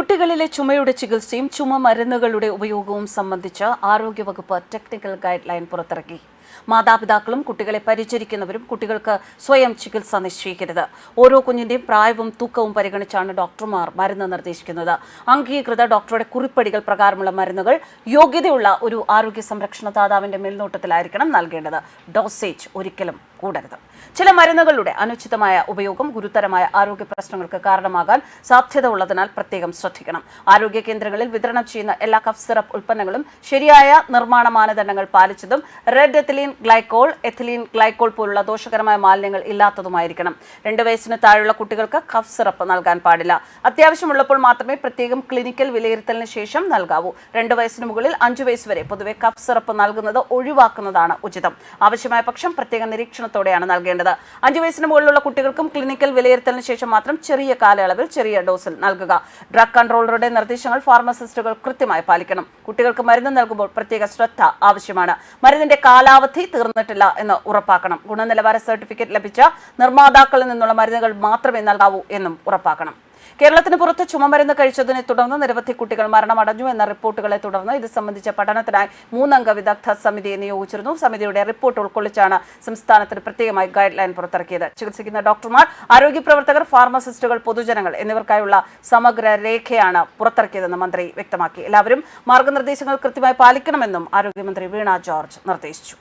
കുട്ടികളിലെ ചുമയുടെ ചികിത്സയും ചുമ മരുന്നുകളുടെ ഉപയോഗവും സംബന്ധിച്ച് ആരോഗ്യവകുപ്പ് ടെക്നിക്കൽ ഗൈഡ് ലൈൻ പുറത്തിറക്കി. മാതാപിതാക്കളും കുട്ടികളെ പരിചരിക്കുന്നവരും കുട്ടികൾക്ക് സ്വയം ചികിത്സ നിശ്ചയിക്കരുത്. ഓരോ കുഞ്ഞിന്റെയും പ്രായവും തൂക്കവും പരിഗണിച്ചാണ് ഡോക്ടർമാർ മരുന്ന് നിർദ്ദേശിക്കുന്നത്. അംഗീകൃത ഡോക്ടറുടെ കുറിപ്പടികൾ പ്രകാരമുള്ള മരുന്നുകൾ യോഗ്യതയുള്ള ഒരു ആരോഗ്യ സംരക്ഷണ ദാതാവിന്റെ മേൽനോട്ടത്തിലായിരിക്കണം നൽകേണ്ടത്. ഡോസേജ് ഒരിക്കലും കൂടരുത്. ചില മരുന്നുകളുടെ അനുചിതമായ ഉപയോഗം ഗുരുതരമായ ആരോഗ്യ പ്രശ്നങ്ങൾക്ക് കാരണമാകാൻ സാധ്യത ഉള്ളതിനാൽ പ്രത്യേകം ശ്രദ്ധിക്കണം. ആരോഗ്യ കേന്ദ്രങ്ങളിൽ വിതരണം ചെയ്യുന്ന എല്ലാ കഫ് സിറപ്പ് ഉൽപ്പന്നങ്ങളും ശരിയായ നിർമ്മാണ മാനദണ്ഡങ്ങൾ പാലിച്ചതും red ethylene glycol ethylene glycol പോലുള്ള ദോഷകരമായ മാലിന്യങ്ങൾ ഇല്ലാത്തതുമായിരിക്കണം. രണ്ട് വയസ്സിന് താഴെയുള്ള കുട്ടികൾക്ക് കഫ് സിറപ്പ് നൽകാൻ പാടില്ല. അത്യാവശ്യമുള്ളപ്പോൾ മാത്രമേ പ്രത്യേകം ക്ലിനിക്കൽ വിലയിരുത്തലിന് ശേഷം നൽകാവൂ. രണ്ട് വയസ്സിന് മുകളിൽ അഞ്ചു വയസ്സ് വരെ പൊതുവെ കഫ് സിറപ്പ് നൽകുന്നത് ഒഴിവാക്കുന്നതാണ് ഉചിതം. ആവശ്യമായ പക്ഷം പ്രത്യേക നിരീക്ഷണത്തോടെയാണ് നൽകേണ്ടത്. അഞ്ചു വയസ്സിന് മുകളിലുള്ള കുട്ടികൾക്കും ക്ലിനിക്കൽ വിലയിരുത്തലിന് ശേഷം മാത്രം ചെറിയ കാലയളവിൽ ചെറിയ ഡോസിൽ നൽകുക. ഡ്രഗ് കൺട്രോളറുടെ നിർദ്ദേശങ്ങൾ ഫാർമസിസ്റ്റുകൾ കൃത്യമായി പാലിക്കണം. കുട്ടികൾക്ക് മരുന്ന് നൽകുമ്പോൾ പ്രത്യേക ശ്രദ്ധ ആവശ്യമാണ്. മരുന്നിന്റെ കാലാവധി തീർന്നിട്ടില്ല എന്ന് ഉറപ്പാക്കണം. ഗുണനിലവാര സർട്ടിഫിക്കറ്റ് ലഭിച്ച നിർമ്മാതാക്കളിൽ നിന്നുള്ള മരുന്നുകൾ മാത്രമേ നൽകാവൂ എന്നും ഉറപ്പാക്കണം. കേരളത്തിന് പുറത്ത് ചുമമരുന്ന് കഴിച്ചതിനെ തുടർന്ന് നിരവധി കുട്ടികൾ മരണമടഞ്ഞു എന്ന റിപ്പോർട്ടുകളെ തുടർന്ന് ഇത് സംബന്ധിച്ച പഠനത്തിനായി മൂന്നംഗ വിദഗ്ധ സമിതിയെ നിയോഗിച്ചിരുന്നു. സമിതിയുടെ റിപ്പോർട്ട് ഉൾക്കൊള്ളിച്ചാണ് സംസ്ഥാനത്തിന് പ്രത്യേകമായി ഗൈഡ് ലൈൻ പുറത്തിറക്കിയത്. ചികിത്സിക്കുന്ന ഡോക്ടർമാർ ആരോഗ്യ പ്രവർത്തകർ ഫാർമസിസ്റ്റുകൾ പൊതുജനങ്ങൾ എന്നിവർക്കായുള്ള സമഗ്ര രേഖയാണ് പുറത്തിറക്കിയതെന്ന് മന്ത്രി വ്യക്തമാക്കി. എല്ലാവരും മാർഗനിർദ്ദേശങ്ങൾ കൃത്യമായി പാലിക്കണമെന്നും ആരോഗ്യമന്ത്രി വീണ ജോർജ് നിർദ്ദേശിച്ചു.